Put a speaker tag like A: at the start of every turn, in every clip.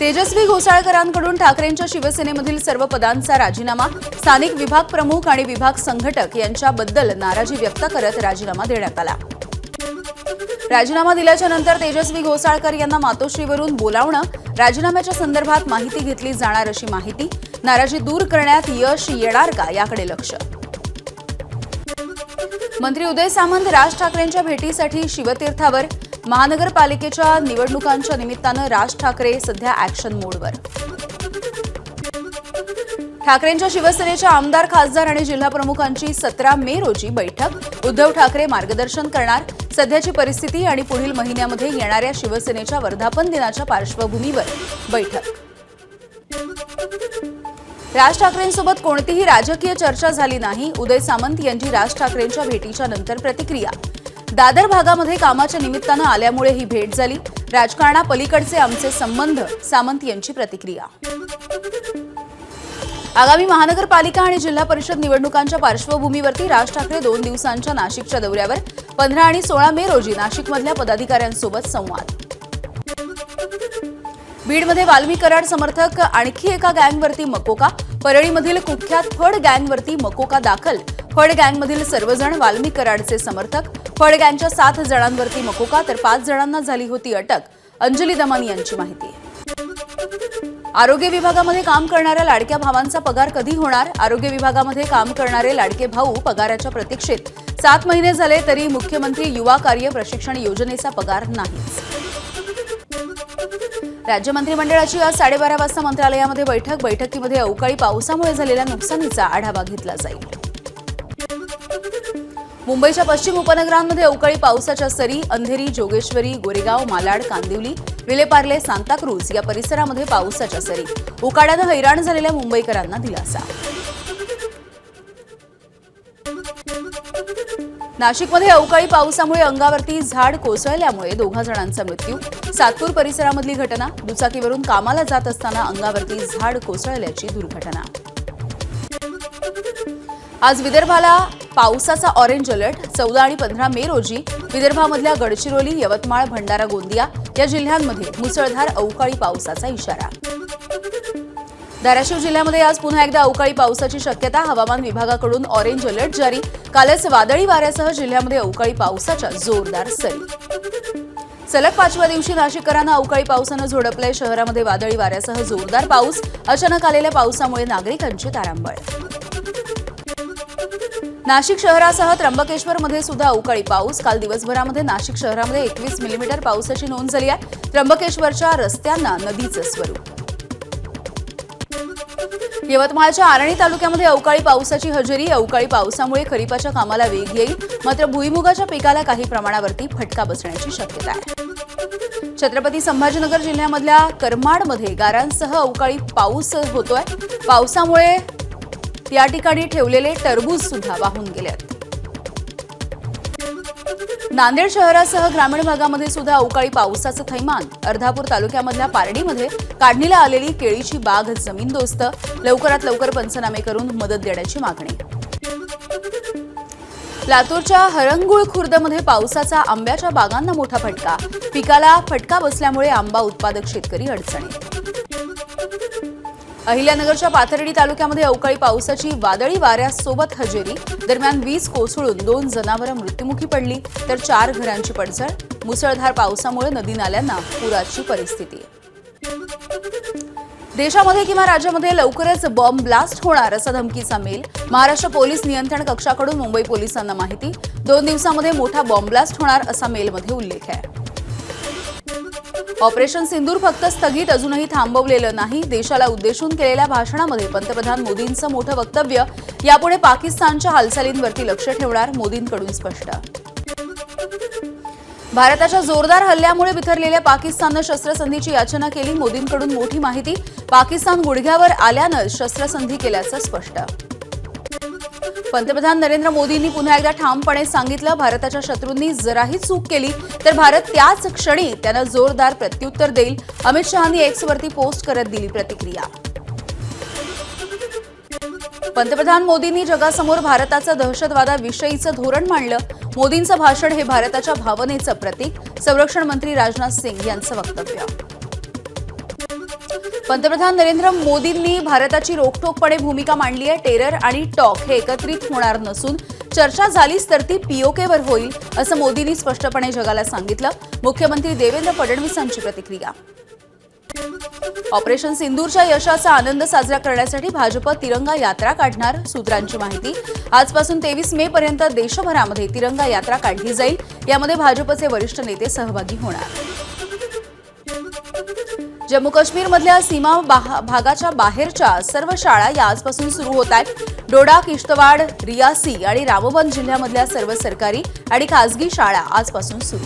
A: तेजस्वी घोसाळकरांकडून ठाकरेंच्या शिवसेनेमधील सर्व पदांचा राजीनामा स्थानिक विभाग प्रमुख आणि विभाग संघटक यांच्याबद्दल नाराजी व्यक्त करत राजीनामा देण्यात आला. राजीनामा दिल्याच्या नंतर तेजस्वी घोसाळकर यांना मातोश्रीवरून बोलावणं राजीनाम्याच्या संदर्भात माहिती घेतली जाणार अशी माहिती नाराजी दूर करण्यात यश येणार का याकडे लक्ष. मंत्री उदय सामंत राज ठाकरेंच्या भेटीसाठी शिवतीर्थावर महानगरपालिकेच्या निवडणुकांच्या निमित्तानं राज ठाकरे सध्या ऍक्शन मोडवर ठाकरेंच्या शिवसेनेच्या आमदार खासदार आणि जिल्हा प्रमुखांची सतरा मे रोजी बैठक. उद्धव ठाकरे मार्गदर्शन करणार. सध्याची परिस्थिती आणि पुढील महिन्यामध्ये येणाऱ्या शिवसेनेच्या वर्धापन दिनाच्या पार्श्वभूमीवर बैठक. राज ठाकरेंसोबत कोणतीही राजकीय चर्चा झाली नाही. उदय सामंत यांची राज ठाकरेंच्या भेटीच्या नंतर प्रतिक्रिया. दादर भागामध्ये कामाच्या निमित्तानं आल्यामुळे ही भेट झाली. राजकारणापलीकडचे आमचे संबंध सामंत यांची प्रतिक्रिया. आगामी महानगरपालिका आणि जिल्हा परिषद निवडणुकांच्या पार्श्वभूमीवरती राज ठाकरे दोन दिवसांच्या नाशिकच्या दौऱ्यावर पंधरा आणि सोळा मे रोजी नाशिकमधल्या पदाधिकाऱ्यांसोबत संवाद. बीडमध्ये वाल्मी कराड समर्थक आणखी एका गँगवरती मकोका परळीमधील कुख्यात फड गँगवरती मकोका दाखल. फड गँगमधील सर्वजण वाल्मी कराडचे समर्थक फड सात जणांवरती मकोका तर पाच जणांना झाली होती अटक. अंजली दमानी यांची माहिती. आरोग्य विभागामध्ये काम करणाऱ्या लाडक्या भावांचा पगार कधी होणार? आरोग्य विभागामध्ये काम करणारे लाडके भाऊ पगाराच्या प्रतीक्षेत सात महिने झाले तरी मुख्यमंत्री युवा कार्य प्रशिक्षण योजनेचा पगार नाही. राज्य मंत्रिमंडळाची आज साडेबारा वाजता मंत्रालयामध्ये बैठक. बैठकीमध्ये अवकाळी पावसामुळे झालेल्या नुकसानीचा आढावा घेतला जाईल. मुंबईच्या पश्चिम उपनगरांमध्ये अवकाळी पावसाच्या सरी अंधेरी जोगेश्वरी गोरेगाव मालाड कांदिवली विलेपार्ले सांताक्रूज या परिसरामध्ये पावसाच्या सरी. उकाड्यानं हैराण झालेल्या मुंबईकरांना दिलासा. नाशिकमध्ये अवकाळी पावसामुळे अंगावरती झाड कोसळल्यामुळे दोघा जणांचा मृत्यू. सातपूर परिसरामधली घटना दुचाकीवरून कामाला जात असताना अंगावरती झाड कोसळल्याची दुर्घटना. आज विदर्भाला पावसाचा ऑरेंज अलर्ट चौदा आणि पंधरा मे रोजी विदर्भामधल्या गडचिरोली यवतमाळ भंडारा गोंदिया या जिल्ह्यांमध्ये मुसळधार अवकाळी पावसाचा इशारा. धाराशिव जिल्ह्यामध्ये आज पुन्हा एकदा अवकाळी पावसाची शक्यता हवामान विभागाकडून ऑरेंज अलर्ट जारी. कालच वादळी वाऱ्यासह जिल्ह्यामध्ये अवकाळी पावसाच्या जोरदार सरी. सलग पाचव्या दिवशी नाशिककरांना अवकाळी पावसानं झोडपलंय शहरामध्ये वादळी वाऱ्यासह जोरदार पाऊस अचानक आलेल्या पावसामुळे नागरिकांची तारांबळ. नाशिक शहरासह त्र्यंबकेश्वरमध्ये सुद्धा अवकाळी पाऊस. काल दिवसभरामध्ये नाशिक शहरामध्ये एकवीस मिलीमीटर पावसाची नोंद झाली आहे. त्र्यंबकेश्वरच्या रस्त्यांना नदीचं स्वरूप. यवतमाळच्या आरणी तालुक्यामध्ये अवकाळी पावसाची हजेरी. अवकाळी पावसामुळे खरीपाच्या कामाला वेग येईल. मात्र भुईमुगाच्या पिकाला काही प्रमाणावरती फटका बसण्याची शक्यता आहे. छत्रपती संभाजीनगर जिल्ह्यामधल्या करमाडमध्ये गारांसह अवकाळी पाऊस होतोय. पावसामुळे या ठिकाणी ठेवलेले टरबूज सुद्धा वाहून गेले नांदेड शहरासह ग्रामीण भागामध्ये सुद्धा अवकाळी पावसाचं थैमान. अर्धापूर तालुक्यामधल्या पारडीमध्ये काढणीला आलेली केळीची बाग जमीनदोस्त लवकरात लवकर पंचनामे करून मदत देण्याची मागणी. लातूरच्या हरंगुळ खुर्दमध्ये पावसाचा आंब्याच्या बागांना मोठा फटका. पिकाला फटका बसल्यामुळे आंबा उत्पादक शेतकरी अडचणीत. अहिल्यानगरच्या पाथर्डी तालुक्यामध्ये अवकाळी पावसाची वादळी वाऱ्यासोबत हजेरी. दरम्यान वीज कोसळून दोन जनावरं मृत्युमुखी पडली तर चार घरांची पडझड. मुसळधार पावसामुळे नदी नाल्यांना पुराची परिस्थिती. देशामध्ये किंवा राज्यामध्ये लवकरच बॉम्ब ब्लास्ट होणार असा धमकीचा मेल. महाराष्ट्र पोलीस नियंत्रण कक्षाकडून मुंबई पोलिसांना माहिती. दोन दिवसामध्ये मोठा बॉम्ब ब्लास्ट होणार असा मेलमध्ये उल्लेख आहे. ऑपरेशन सिंदूर फक्त स्थगित अजूनही थांबवलेलं नाही. देशाला उद्देशून केलेल्या भाषणामध्ये पंतप्रधान मोदींचं मोठं वक्तव्य यापुढे पाकिस्तानच्या हालचालींवरती लक्ष ठेवणार मोदींकडून स्पष्ट. भारताच्या जोरदार हल्ल्यामुळे बिथरलेल्या पाकिस्ताननं शस्त्रसंधीची याचना केली मोदींकडून मोठी माहिती. पाकिस्तान गुडघ्यावर आल्यानं शस्त्रसंधी केल्याचं स्पष्ट. पंतप्रधान नरेंद्र मोदींनी पुन्हा एकदा ठामपणे सांगितलं भारताच्या शत्रूंनी जराही चूक केली तर भारत त्याच क्षणी त्यांना जोरदार प्रत्युत्तर देईल. अमित शहानी एक्सवरती पोस्ट करत दिली प्रतिक्रिया. पंतप्रधान मोदींनी जगासमोर भारताचं दहशतवादाविषयीचं धोरण मांडलं. मोदींचं भाषण हे भारताच्या भावनेचं प्रतीक. संरक्षण मंत्री राजनाथ सिंग यांचं वक्तव्य. पंतप्रधान नरेंद्र मोदींनी भारताची रोखठोकपणे भूमिका मांडली आहे. टेरर आणि टॉक हे एकत्रित होणार नसून चर्चा झालीच तर ती पीओकेवर होईल असं मोदींनी स्पष्टपणे जगाला सांगितलं. मुख्यमंत्री देवेंद्र फडणवीसांची प्रतिक्रिया. ऑपरेशन सिंदूरच्या यशाचा आनंद साजरा करण्यासाठी भाजप तिरंगा यात्रा काढणार सूत्रांची माहिती. आजपासून तेवीस मे पर्यंत देशभरामध्ये तिरंगा यात्रा काढली जाईल. यामध्ये भाजपचे वरिष्ठ नेते सहभागी होणार. जम्मू काश्मीरमधल्या सीमा भागाच्या बाहेरच्या सर्व शाळा या आजपासून सुरू होत आहेत. डोडा किश्तवाड रियासी आणि रामबन जिल्ह्यामधल्या सर्व सरकारी आणि खासगी शाळा आजपासून सुरू.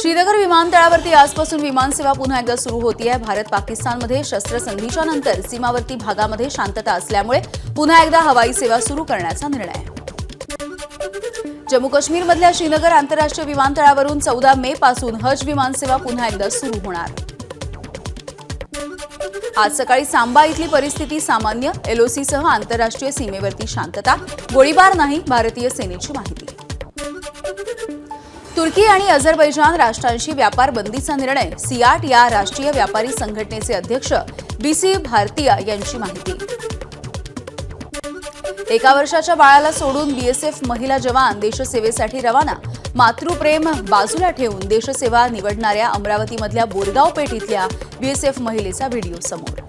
A: श्रीनगर विमानतळावरती आजपासून विमानसेवा पुन्हा एकदा सुरू होती आहे भारत पाकिस्तानमध्ये शस्त्रसंधीच्या नंतर सीमावर्ती भागामध्ये शांतता असल्यामुळे पुन्हा एकदा हवाई सेवा सुरू करण्याचा निर्णय जम्मू काश्मीरमधल्या श्रीनगर आंतरराष्ट्रीय विमानतळावरून चौदा मे पासून हज विमानसेवा पुन्हा एकदा सुरू होणार. आज सकाळी सांबा इथली परिस्थिती सामान्य एलओसीसह आंतरराष्ट्रीय सीमेवरती शांतता गोळीबार नाही भारतीय सेनेची माहिती. तुर्की आणि अझरबैजान राष्ट्रांशी व्यापार बंदीचा निर्णय सियाट या राष्ट्रीय व्यापारी संघटनेचे अध्यक्ष बीसी भारतीया यांची माहिती. एका वर्षाच्या बाळाला सोडून बीएसएफ महिला जवान देशसेवेसाठी रवाना. मातृप्रेम बाजूला ठेवून देशसेवा निवडणाऱ्या अमरावतीमधल्या बोरगाव पेठ इथल्या बीएसएफ महिलेचा व्हिडिओ समोर.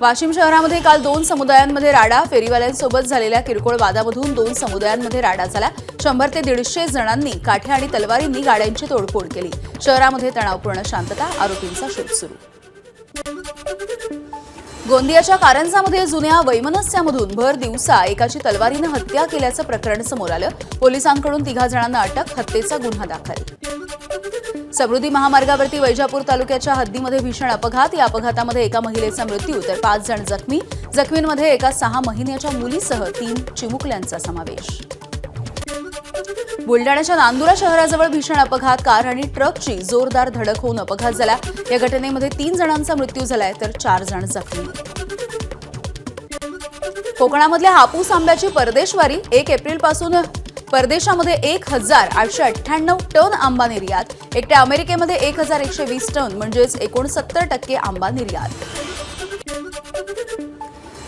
A: वाशिम शहरामध्ये काल दोन समुदायांमध्ये राडा फेरीवाल्यांसोबत झालेल्या किरकोळ वादामधून दोन समुदायांमध्ये राडा झाला. शंभर ते दीडशे जणांनी काठ्या आणि तलवारींनी गाड्यांची तोडफोड केली. शहरामध्ये तणावपूर्ण शांतता आरोपींचा शोध सुरू. गोंदियाच्या कारंजामध्ये जुन्या वैमनस्यामधून भर दिवसा एकाची तलवारीनं हत्या केल्याचं प्रकरण समोर आलं. पोलिसांकडून तिघा जणांना अटक हत्येचा गुन्हा दाखल. समृद्धी महामार्गावरती वैजापूर तालुक्याच्या हद्दीमध्ये भीषण अपघात. या अपघातामध्ये एका महिलेचा मृत्यू तर पाच जण जखमी. जखमींमध्ये एका सहा महिन्याच्या मुलीसह तीन चिमुकल्यांचा समावेश. बुलडाण्याच्या नांदुरा शहराजवळ भीषण अपघात. कार आणि ट्रकची जोरदार धडक होऊन अपघात झाला. या घटनेमध्ये तीन जणांचा मृत्यू झालाय तर चार जण जखमी. कोकणामधल्या हापूस आंब्याची परदेशवारी एक एप्रिलपासून परदेशामध्ये एक हजार आठशे अठ्ठ्याण्णव टन आंबा निर्यात. एकट्या अमेरिकेमध्ये एक हजार एकशे वीस टन म्हणजेच एकोणसत्तर टक्के आंबा निर्यात.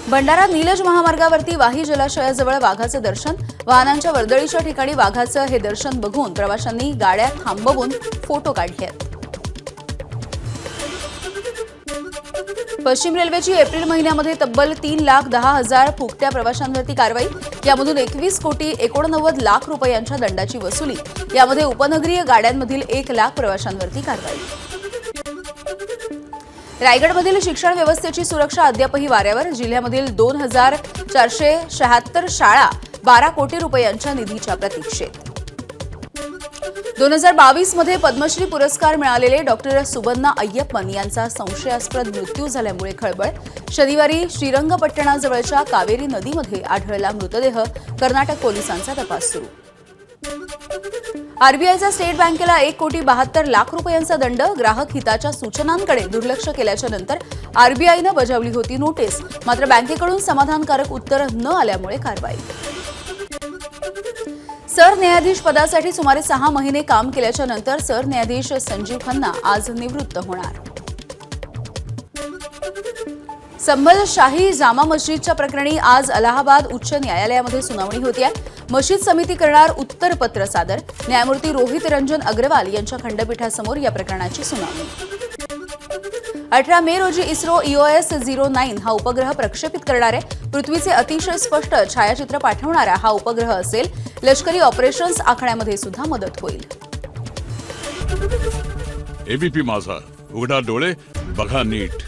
A: भंडारा नीलज महामार्गावरती वाही जलाशयाजवळ वाघाचं दर्शन. वाहनांच्या वर्दळीच्या ठिकाणी वाघाचं हे दर्शन बघून प्रवाशांनी गाड्या थांबवून फोटो काढले आहेत. पश्चिम रेल्वेची एप्रिल महिन्यामध्ये तब्बल तीन लाख दहा हजार फुकट्या प्रवाशांवरती कारवाई. यामधून एकवीस कोटी एकोणनव्वद लाख रुपयांच्या दंडाची वसुली. यामध्ये उपनगरीय गाड्यांमधील एक लाख प्रवाशांवरती कारवाई. रायगडमधील शिक्षण व्यवस्थेची सुरक्षा अद्यापही वाऱ्यावर. जिल्ह्यामधील दोन हजार चारशे शहात्तर शाळा बारा कोटी रुपयांच्या निधीच्या प्रतीक्षेत. दोन हजार बावीसमध्ये पद्मश्री पुरस्कार मिळालेले डॉक्टर सुबन्ना अय्यप्पन यांचा संशयास्पद मृत्यू झाल्यामुळे खळबळ. शनिवारी श्रीरंगपट्टणाजवळच्या कावेरी नदीमध्ये आढळला मृतदेह. कर्नाटक पोलिसांचा तपास सुरू. आरबीआयचा स्टेट बँकेला एक कोटी बहात्तर लाख रुपयांचा दंड. ग्राहक हिताच्या सूचनांकडे दुर्लक्ष केल्याच्यानंतर आरबीआयनं बजावली होती नोटीस. मात्र बँकेकडून समाधानकारक उत्तर न आल्यामुळे कारवाई. सरन्यायाधीश पदासाठी सुमारे सहा महिने काम केल्याच्यानंतर सरन्यायाधीश संजीव खन्ना आज निवृत्त होणार. संभल शाही जामा मस्जिदच्या प्रकरणी आज अलाहाबाद उच्च न्यायालयामध्ये सुनावणी होती आहे. मशीद समिती करणार उत्तरपत्र सादर. न्यायमूर्ती रोहित रंजन अग्रवाल यांच्या खंडपीठासमोर या प्रकरणाची सुनावणी. अठरा मे रोजी इस्रो ईओएस झिरो नाईन हा उपग्रह प्रक्षेपित करणार आहे. पृथ्वीचे अतिशय स्पष्ट छायाचित्र पाठवणारा हा उपग्रह असेल लष्करी ऑपरेशन्स आखण्यामध्ये सुद्धा मदत होईल.
B: एबीपी माझा. उघडा डोळे बघा नीट.